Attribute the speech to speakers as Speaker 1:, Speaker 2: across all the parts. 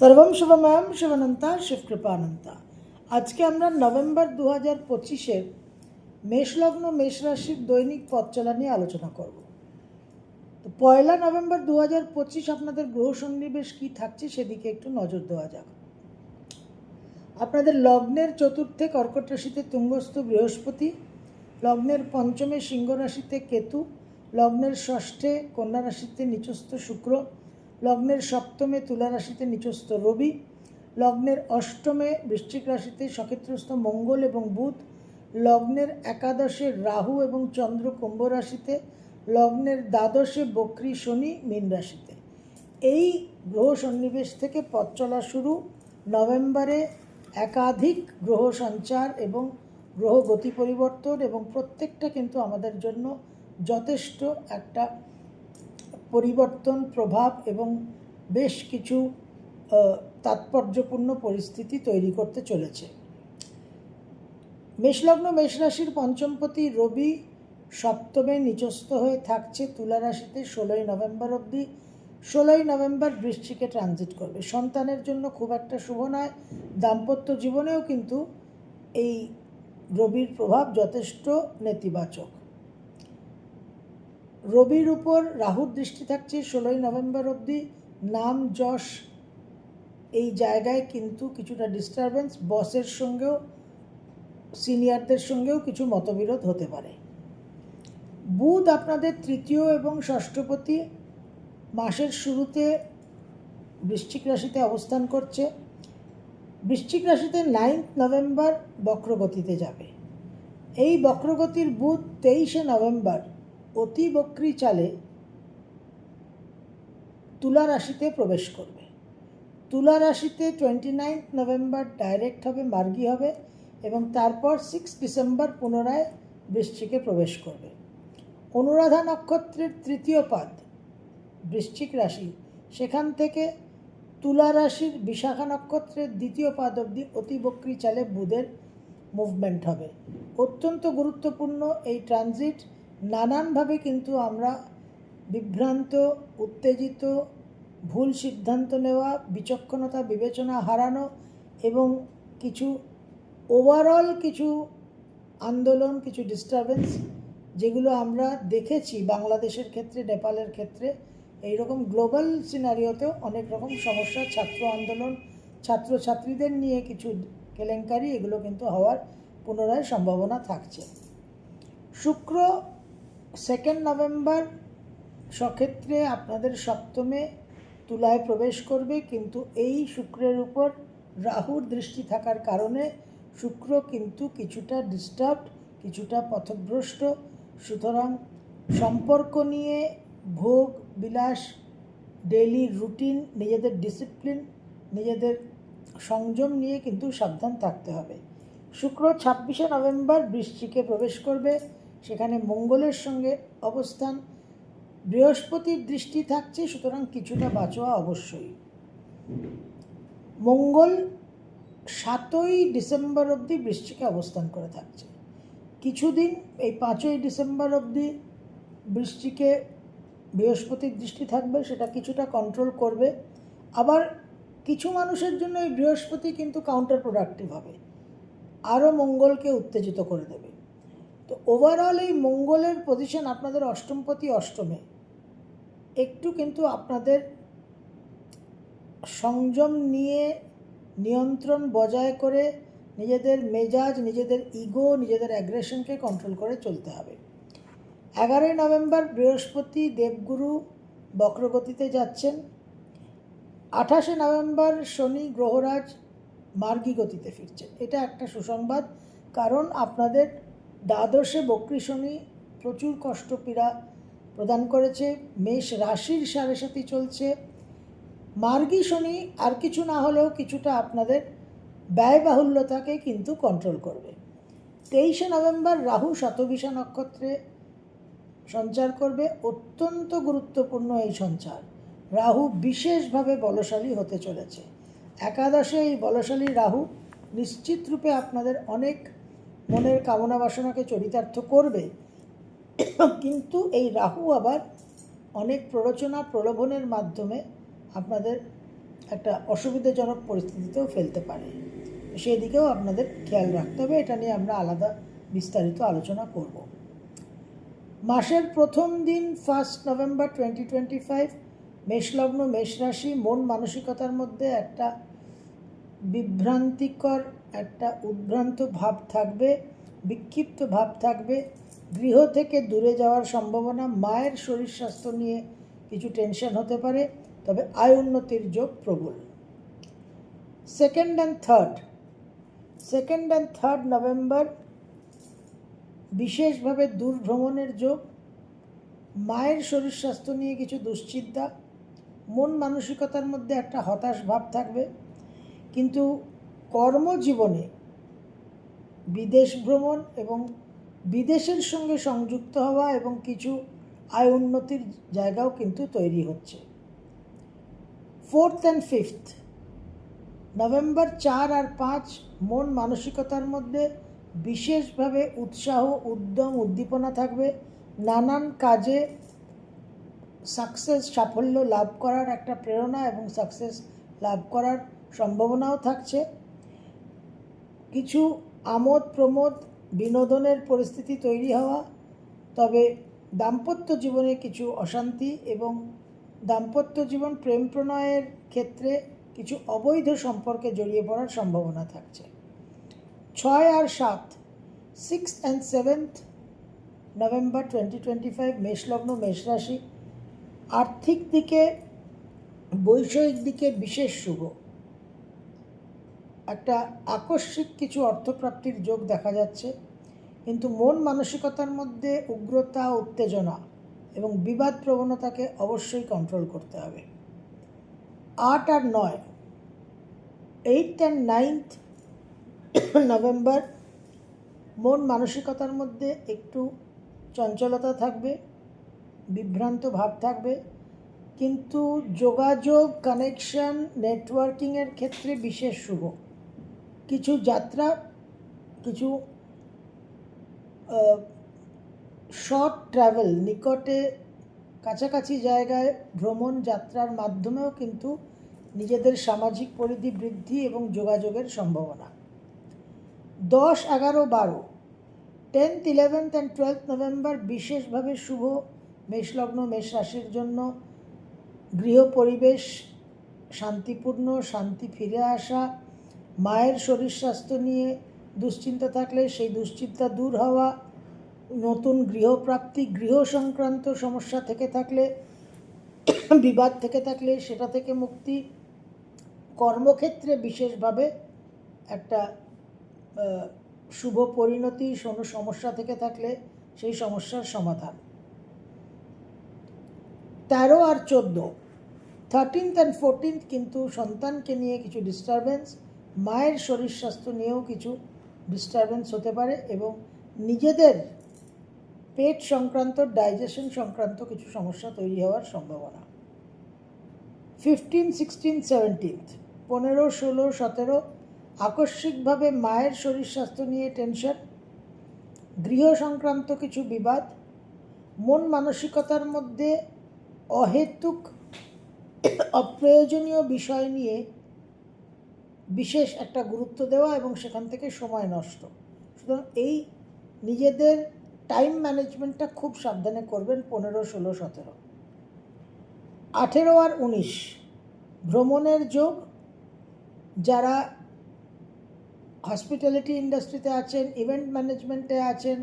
Speaker 1: সর্বম শুভময়ম শিবানন্তা শিবকৃপানন্তা আজকে আমরা নভেম্বর দু হাজার পঁচিশের মেষলগ্ন মেষ রাশির দৈনিক পথ চলা নিয়ে আলোচনা করব। তো পয়লা নভেম্বর দু হাজার পঁচিশ আপনাদের গ্রহ সন্নিবেশ কী থাকছে সেদিকে একটু নজর দেওয়া যাক। আপনাদের লগ্নের চতুর্থে কর্কট রাশিতে তুঙ্গস্থ বৃহস্পতি, লগ্নের পঞ্চমে সিংহ রাশিতে কেতু, লগ্নের ষষ্ঠে কন্যা রাশিতে নিচস্থ শুক্র লগ্নের সপ্তমে তুলা রাশিতে নিচস্থ রবি, লগ্নের অষ্টমে বৃশ্চিক রাশিতে সক্ষেত্রস্থ মঙ্গল এবং বুধ, লগ্নের একাদশে রাহু এবং চন্দ্র কুম্ভ রাশিতে, লগ্নের দ্বাদশে বক্রী শনি মীন রাশিতে। এই গ্রহ সন্নিবেশ থেকে পথ চলা শুরু নভেম্বরে একাধিক গ্রহ সঞ্চার এবং গ্রহ গতি পরিবর্তন এবং প্রত্যেকটা কিন্তু আমাদের জন্য যথেষ্ট একটা পরিবর্তন, প্রভাব এবং বেশ কিছু তাৎপর্যপূর্ণ পরিস্থিতি তৈরি করতে চলেছে। মেষলগ্ন মেষ রাশির পঞ্চমপতি রবি সপ্তমে নিচস্থ হয়ে থাকছে তুলা রাশিতে ষোলোই নভেম্বর অবধি। ষোলোই নভেম্বর বৃশ্চিকে ট্রানজিট করবে। সন্তানের জন্য খুব একটা শুভ নয়। দাম্পত্য জীবনেও কিন্তু এই রবির প্রভাব যথেষ্ট নেতিবাচক। রবির উপর রাহুর দৃষ্টি থাকছে, ষোলোই নভেম্বর অবধি। নাম যশ এই জায়গায় কিন্তু কিছুটা ডিস্টারবেন্স বসের সঙ্গেও সিনিয়রদের সঙ্গেও কিছু মতবিরোধ হতে পারে। বুধ আপনাদের তৃতীয় এবং ষষ্ঠপতি। মাসের শুরুতে বৃশ্চিক রাশিতে অবস্থান করছে। বৃশ্চিক রাশিতে নাইন্থ নভেম্বর বক্রগতিতে যাবে। এই বক্রগতির বুধ তেইশে নভেম্বর অতি বক্রী চালে তুলা রাশিতে প্রবেশ করবে। তুলা রাশিতে টোয়েন্টি নাইন্থ নভেম্বর ডাইরেক্ট হবে, মার্গী হবে এবং তারপর সিক্স ডিসেম্বর পুনরায় বৃশ্চিকে প্রবেশ করবে। অনুরাধা নক্ষত্রের তৃতীয় পাদ, বৃশ্চিক রাশি, সেখান থেকে তুলা রাশির বিশাখা নক্ষত্রের দ্বিতীয় পাদ অবধি অতিবক্রী চালে বুধের মুভমেন্ট হবে। অত্যন্ত গুরুত্বপূর্ণ এই ট্রানজিট নানানভাবে কিন্তু আমরা বিভ্রান্ত, উত্তেজিত, ভুল সিদ্ধান্ত নেওয়া, বিচক্ষণতা, বিবেচনা হারানো এবং কিছু ওভারঅল কিছু আন্দোলন, কিছু ডিস্টারবেন্স যেগুলো আমরা দেখেছি বাংলাদেশের ক্ষেত্রে, নেপালের ক্ষেত্রে এই রকম গ্লোবাল সিনারিওতেও অনেক রকম সমস্যা, ছাত্র আন্দোলন, ছাত্রছাত্রীদের নিয়ে কিছু কেলেঙ্কারি, এগুলো কিন্তু হওয়ার পুনরায় সম্ভাবনা থাকছে। শুক্র সেকেন্ড নভেম্বর সক্ষেত্রে আপনাদের সপ্তমে তুলায় প্রবেশ করবে, কিন্তু এই শুক্রের উপর রাহুর দৃষ্টি থাকার কারণে শুক্র কিন্তু কিছুটা ডিস্টার্বড কিছুটা পথভ্রষ্ট। সুতরাং সম্পর্ক নিয়ে ভোগ, বিলাস ডেইলি রুটিন নিজেদের ডিসিপ্লিন নিজেদের সংযম নিয়ে কিন্তু সাবধান থাকতে হবে। শুক্র ছাব্বিশে নভেম্বর বৃশ্চিকে প্রবেশ করবে সেখানে মঙ্গলের সঙ্গে অবস্থান। বৃহস্পতির দৃষ্টি থাকছে, সুতরাং কিছুটা বাঁচোয়া অবশ্যই। মঙ্গল সাতই ডিসেম্বর অবধি বৃশ্চিকে অবস্থান করে থাকছে। কিছুদিন, এই পাঁচই ডিসেম্বর অবধি বৃষ্টিকে বৃহস্পতির দৃষ্টি থাকবে, সেটা কিছুটা কন্ট্রোল করবে। আবার কিছু মানুষের জন্য এই বৃহস্পতি কিন্তু কাউন্টার প্রোডাক্টিভ হবে। আরও মঙ্গলকে উত্তেজিত করে দেবে। তো ওভারঅল এই মঙ্গলের পজিশন আপনাদের অষ্টমপতি অষ্টমে। একটু কিন্তু আপনাদের সংযম নিয়ে নিয়ন্ত্রণ বজায় করে নিজেদের মেজাজ, নিজেদের ইগো নিজেদের অ্যাগ্রেশনকে কন্ট্রোল করে চলতে হবে। এগারোই নভেম্বর বৃহস্পতি দেবগুরু বক্রগতিতে যাচ্ছেন। আঠাশে নভেম্বর শনি গ্রহরাজ মার্গী গতিতে ফিরছেন। এটা একটা সুসংবাদ, কারণ আপনাদের দ্বাদশে বক্রী শনি প্রচুর কষ্ট পীড়া প্রদান করেছে, মেষ রাশির সাড়ে সাথী চলছে। মার্গী শনি আর কিছু না হলেও কিছুটা আপনাদের ব্যয়বাহুল্যতাকে কিন্তু কন্ট্রোল করবে। তেইশে নভেম্বর রাহু শতবিশা নক্ষত্রে সঞ্চার করবে, অত্যন্ত গুরুত্বপূর্ণ এই সঞ্চার। রাহু বিশেষভাবে বলশালী হতে চলেছে। একাদশে এই বলশালী রাহু নিশ্চিত রূপে আপনাদের অনেক মনের কামনা বাসনাকে চরিতার্থ করবে। কিন্তু এই রাহু আবার অনেক প্ররোচনা প্রলোভনের মাধ্যমে আপনাদের একটা অসুবিধাজনক পরিস্থিতিতেও ফেলতে পারে। সেই দিকেও আপনাদের খেয়াল রাখতে হবে, এটা নিয়ে আমরা আলাদা বিস্তারিত আলোচনা করব। মাসের প্রথম দিন first November twenty twenty five মেষলগ্ন মেষ রাশি মন মানসিকতার মধ্যে একটা বিভ্রান্তিকর একটা উদ্ভ্রান্ত ভাব থাকবে, বিক্ষিপ্ত ভাব থাকবে। গৃহ থেকে দূরে যাওয়ার সম্ভাবনা, মায়ের শরীর স্বাস্থ্য নিয়ে কিছু টেনশন হতে পারে, তবে আয় উন্নতির যোগ প্রবল। Second and third second and third November বিশেষভাবে দূর ভ্রমণের যোগ। মায়ের শরীর স্বাস্থ্য নিয়ে কিছু দুশ্চিন্তা, মন মানসিকতার মধ্যে একটা হতাশ ভাব থাকবে। কিন্তু কর্মজীবনে বিদেশ ভ্রমণ এবং বিদেশের সঙ্গে সংযুক্ত হওয়া এবং কিছু আয় উন্নতির জায়গাও কিন্তু তৈরি হচ্ছে। ফোর্থ অ্যান্ড ফিফথ, নভেম্বর চার আর পাঁচ, মন মানসিকতার মধ্যে বিশেষভাবে উৎসাহ, উদ্যম, উদ্দীপনা থাকবে। নানান কাজে সাকসেস, সাফল্য লাভ করার একটা প্রেরণা এবং সাকসেস লাভ করার সম্ভাবনাও থাকছে। কিছু আমোদ প্রমোদ বিনোদনের পরিস্থিতি তৈরি হওয়া, তবে দাম্পত্য জীবনে কিছু অশান্তি এবং দাম্পত্য জীবন প্রেম প্রণয়ের ক্ষেত্রে কিছু অবৈধ সম্পর্কে জড়িয়ে পড়ার সম্ভাবনা থাকছে। ছয় আর সাত six and seventh November twenty twenty five মেষলগ্ন মেষ রাশি আর্থিক দিকে, বৈষয়িক দিকে বিশেষ শুভ। একটা আকস্মিক কিছু অর্থপ্রাপ্তির যোগ দেখা যাচ্ছে, কিন্তু মন মানসিকতার মধ্যে উগ্রতা, উত্তেজনা এবং বিবাদ প্রবণতাকে অবশ্যই কন্ট্রোল করতে হবে। আট আর নয় এইট অ্যান্ড নাইনথ নভেম্বর মন মানসিকতার মধ্যে একটু চঞ্চলতা থাকবে, বিভ্রান্ত ভাব থাকবে, কিন্তু যোগাযোগ কানেকশন নেটওয়ার্কিংয়ের ক্ষেত্রে বিশেষ শুভ। কিছু যাত্রা, কিছু শর্ট ট্রাভেল নিকটে কাছাকাছি জায়গায় ভ্রমণ যাত্রার মাধ্যমেও কিন্তু নিজেদের সামাজিক পরিধি বৃদ্ধি এবং যোগাযোগের সম্ভাবনা। দশ, এগারো, বারো tenth eleventh and twelfth November বিশেষভাবে শুভ মেষলগ্ন মেষ রাশির জন্য গৃহ পরিবেশ, শান্তিপূর্ণ, শান্তি ফিরে আসা মায়ের শরীর স্বাস্থ্য নিয়ে দুশ্চিন্তা থাকলে সেই দুশ্চিন্তা দূর হওয়া, নতুন গৃহপ্রাপ্তি গৃহ সংক্রান্ত সমস্যা থেকে থাকলে, বিবাদ থেকে থাকলে সেটা থেকে মুক্তি কর্মক্ষেত্রে বিশেষভাবে একটা শুভ পরিণতি কোনো সমস্যা থেকে থাকলে সেই সমস্যার সমাধান। তেরো আর চোদ্দ থার্টিনথ অ্যান্ড ফোরটিন্থ কিন্তু সন্তানকে নিয়ে কিছু ডিস্টারবেন্স মায়ের শরীর স্বাস্থ্য নিয়েও কিছু ডিস্টারবেন্স হতে পারে এবং নিজেদের পেট সংক্রান্ত ডাইজেশন সংক্রান্ত কিছু সমস্যা তৈরি হওয়ার সম্ভাবনা। ফিফটিন সিক্সটিন সেভেন্টিন্থ পনেরো, ষোলো, সতেরো, আকস্মিকভাবে মায়ের শরীর স্বাস্থ্য নিয়ে টেনশন গৃহ সংক্রান্ত কিছু বিবাদ, মন মানসিকতার মধ্যে অহেতুক, অপ্রয়োজনীয় বিষয় নিয়ে বিশেষ একটা গুরুত্ব দেওয়া এবং সেখান থেকে সময় নষ্ট। সুতরাং এই নিজেদের টাইম ম্যানেজমেন্টটা খুব সাবধানে করবেন পনেরো, ষোলো, সতেরো। আঠেরো আর উনিশ, ভ্রমণের যোগ। যারা হসপিটালিটি ইন্ডাস্ট্রিতে আছেন ইভেন্ট ম্যানেজমেন্টে আছেন,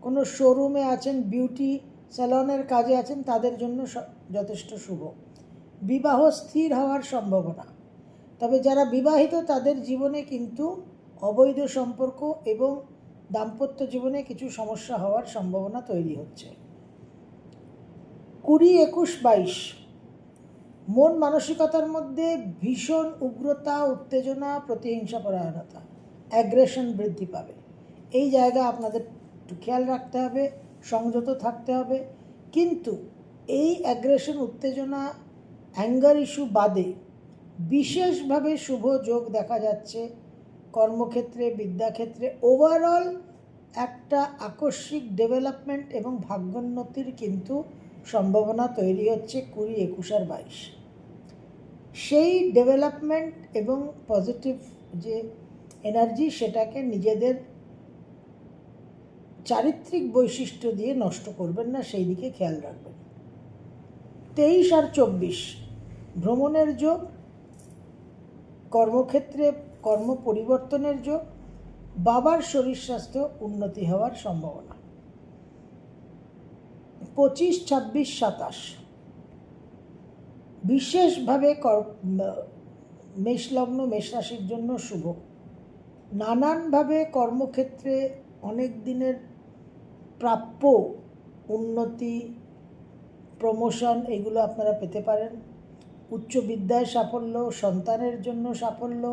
Speaker 1: কোনো শোরুমে আছেন বিউটি স্যালনের কাজে আছেন, তাদের জন্য যথেষ্ট শুভ। বিবাহ স্থির হওয়ার সম্ভাবনা। তবে যারা বিবাহিত, তাদের জীবনে কিন্তু অবৈধ সম্পর্ক এবং দাম্পত্য জীবনে কিছু সমস্যা হওয়ার সম্ভাবনা তৈরি হচ্ছে। কুড়ি একুশ বাইশ। মন মানসিকতার মধ্যে ভীষণ উগ্রতা, উত্তেজনা, প্রতিহিংসা, পরায়ণতা অ্যাগ্রেশন বৃদ্ধি পাবে। এই জায়গা আপনাদের খেয়াল রাখতে হবে, সংযত থাকতে হবে। কিন্তু এই অ্যাগ্রেশন উত্তেজনা অ্যাঙ্গার ইস্যু বাদে বিশেষভাবে শুভ যোগ দেখা যাচ্ছে কর্মক্ষেত্রে, বিদ্যাক্ষেত্রে। ওভারঅল একটা আকস্মিক ডেভেলপমেন্ট এবং ভাগ্যোন্নতির কিন্তু সম্ভাবনা তৈরি হচ্ছে কুড়ি, একুশ আর বাইশ। সেই ডেভেলপমেন্ট এবং পজিটিভ যে এনার্জি সেটাকে নিজেদের চারিত্রিক বৈশিষ্ট্য দিয়ে নষ্ট করবেন না, সেই দিকে খেয়াল রাখবেন। তেইশ আর চব্বিশ, ভ্রমণের যোগ কর্মক্ষেত্রে কর্ম পরিবর্তনের যোগ বাবার শরীর স্বাস্থ্য উন্নতি হওয়ার সম্ভাবনা। পঁচিশ, ছাব্বিশ, সাতাশ। বিশেষভাবে মেষলগ্ন মেষ রাশির জন্য শুভ। নানানভাবে কর্মক্ষেত্রে অনেক দিনের প্রাপ্য উন্নতি, প্রমোশন, এগুলো আপনারা পেতে পারেন। উচ্চ বিদ্যায় সাফল্য, সন্তানের জন্য সাফল্য,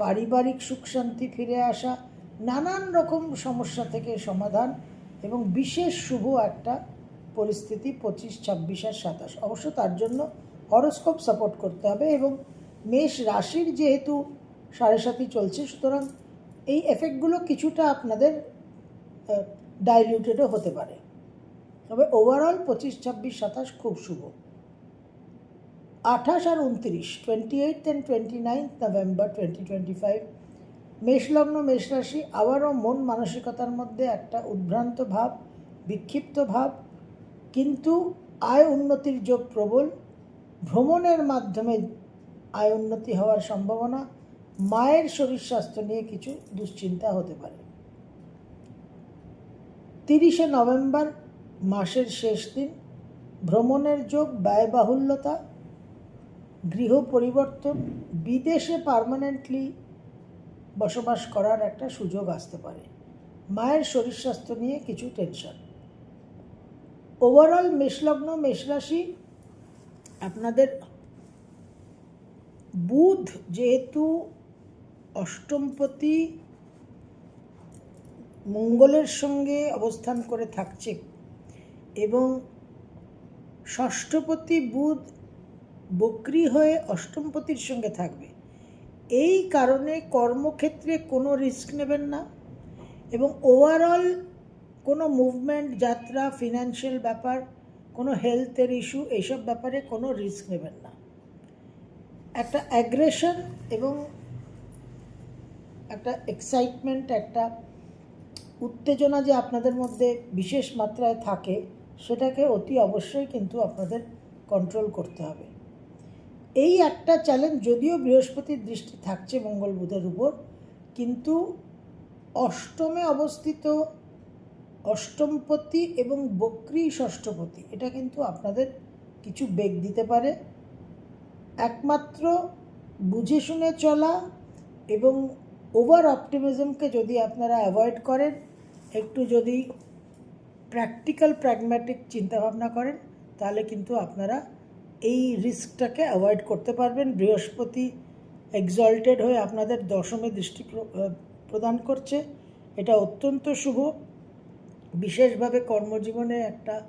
Speaker 1: পারিবারিক সুখ শান্তি ফিরে আসা, নানান রকম সমস্যা থেকে সমাধান এবং বিশেষ শুভ একটা পরিস্থিতি পঁচিশ, ছাব্বিশ আর সাতাশ। অবশ্য তার জন্য হরস্কোপ সাপোর্ট করতে হবে এবং মেষ রাশির যেহেতু সাড়ে সাতই চলছে, সুতরাং এই এফেক্টগুলো কিছুটা আপনাদের ডাইলিউটেডও হতে পারে। তবে ওভারঅল পঁচিশ, ছাব্বিশ, সাতাশ খুব শুভ। আঠাশ আর উনত্রিশ twenty eight and twenty ninth November twenty twenty five মেষলগ্ন মেষ রাশি আবারও মন মানসিকতার মধ্যে একটা উদ্ভ্রান্ত ভাব, বিক্ষিপ্ত ভাব, কিন্তু আয় উন্নতির যোগ প্রবল। ভ্রমণের মাধ্যমে আয় উন্নতি হওয়ার সম্ভাবনা, মায়ের শরীর স্বাস্থ্য নিয়ে কিছু দুশ্চিন্তা হতে পারে। তিরিশে নভেম্বর, মাসের শেষ দিন, ভ্রমণের যোগ ব্যয়বাহুল্যতা গৃহ পরিবর্তন, বিদেশে পার্মানেন্টলি বসবাস করার একটা সুযোগ আসতে পারে। মায়ের শরীর স্বাস্থ্য নিয়ে কিছু টেনশন ওভারঅল মেষলগ্ন, মেষরাশি, আপনাদের বুধ যেহেতু অষ্টমপতি, মঙ্গলের সঙ্গে অবস্থান করে থাকছে এবং ষষ্ঠপতি বুধ বক্রি হয়ে অষ্টমপতির সঙ্গে থাকবে। এই কারণে কর্মক্ষেত্রে কোনো রিস্ক নেবেন না এবং ওভারঅল কোনো মুভমেন্ট যাত্রা ফিনান্সিয়াল ব্যাপার, কোনো হেলথের ইস্যু এইসব ব্যাপারে কোনো রিস্ক নেবেন না। একটা অ্যাগ্রেশন এবং একটা এক্সাইটমেন্ট একটা উত্তেজনা যে আপনাদের মধ্যে বিশেষ মাত্রায় থাকে, সেটাকে অতি অবশ্যই কিন্তু আপনাদের কন্ট্রোল করতে হবে। এই একটা চ্যালেঞ্জ যদিও বৃহস্পতির দৃষ্টি থাকছে মঙ্গল বুধের উপর, কিন্তু অষ্টমে অবস্থিত অষ্টমপতি এবং বক্রি ষষ্ঠপতি, এটা কিন্তু আপনাদের কিছু বেগ দিতে পারে। একমাত্র বুঝে শুনে চলা এবং ওভার অপটিমিজমকে যদি আপনারা অ্যাভয়েড করেন, একটু যদি প্র্যাকটিক্যাল প্র্যাগম্যাটিক চিন্তাভাবনা করেন, তাহলে কিন্তু আপনারা এই রিস্কটাকে অ্যাভয়েড করতে পারবেন। বৃহস্পতি এক্সল্টেড হয়ে আপনাদের দশমে দৃষ্টি প্র- প্রদান করছে। এটা অত্যন্ত শুভ। বিশেষভাবে কর্মজীবনে একটা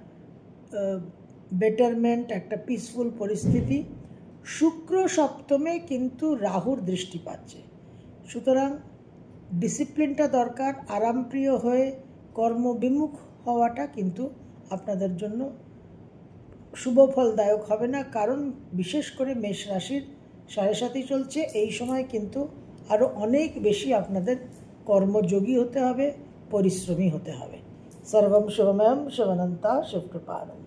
Speaker 1: বেটারমেন্ট একটা পিসফুল পরিস্থিতি। শুক্র সপ্তমে কিন্তু রাহুর দৃষ্টি পাচ্ছে। সুতরাং ডিসিপ্লিনটা দরকার। আরামপ্রিয় হয়ে কর্মবিমুখ হওয়াটা কিন্তু আপনাদের জন্য শুভ ফলদায়ক হবে না, কারণ বিশেষ করে মেষ রাশির সাড়ে সাথে চলছে। এই সময় কিন্তু আরও অনেক বেশি আপনাদের কর্মযোগী হতে হবে, পরিশ্রমী হতে হবে। সর্বম শুভময়ম শুভনন্তা শিবকৃপানন্দ